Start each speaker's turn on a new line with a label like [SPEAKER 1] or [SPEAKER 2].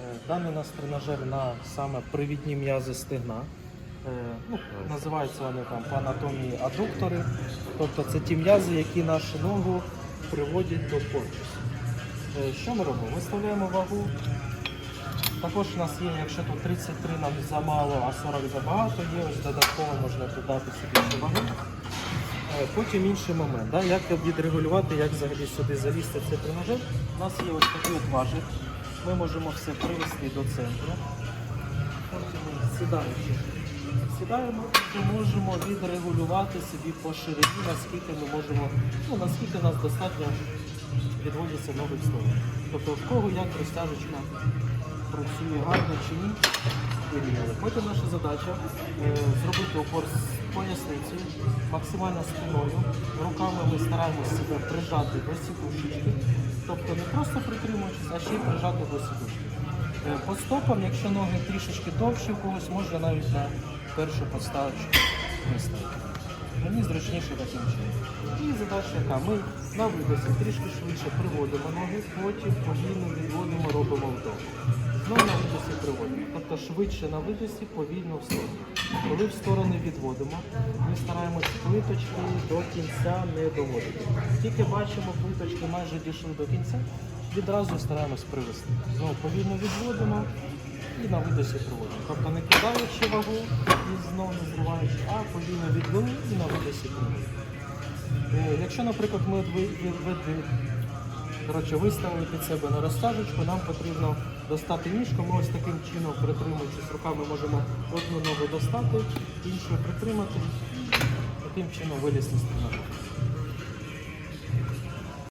[SPEAKER 1] Е, Даний у нас тренажер на саме привідні м'язи стегна. Е, Ну, називаються вони там по анатомії адуктори. Тобто це ті м'язи, які нашу ногу приводять до корпусу. Е, Що ми робимо? Ми вставляємо вагу. Також у нас є, якщо тут 33 нам замало, а 40 забагато, є ось додатково можна додати собі вагу. Потім інший момент, да, як відрегулювати, як взагалі сюди залізти цей тренажер. У нас є ось такий важик. Ми можемо все привести до центру. Сідаючи. Сідаємо і можемо відрегулювати собі по ширині, наскільки ми можемо, ну наскільки нас достатньо відводяться ноги в. Тобто в кого як розтяжечка працює гарно чи ні. Потім наша задача е, зробити опор з поясницею, максимально спиною. Руками ми стараємося себе прижати до сідушечки. Тобто не просто притримуючись, а ще й прижати до сідушки. Е, По стопам, якщо ноги трішечки довші, у когось можна навіть на першу подставочку виставити. Мені зручніше таким чином. І задача яка? Ми на видосі трішки швидше приводимо ноги, потім повільно відводимо, робимо вдох. Знову на. Тобто швидше на видосі, повільно в сторону. Коли в сторони відводимо, ми стараємось плиточки до кінця не доводити. Тільки бачимо, плиточки майже дійшли до кінця, відразу стараємось привести. Знову повільно відводимо і на видосі проводимо. Тобто не кидаючи вагу і знову не зриваючи, а повільно відвели і на видосі проводимо. Е, Якщо, наприклад, ми ви- коротше, виставили під себе на розтяжечку, нам потрібно достати ніжку. Ми ось таким чином, притримуючись руками, можемо одну ногу достати, іншу притримати, таким чином вилізти з тренажера.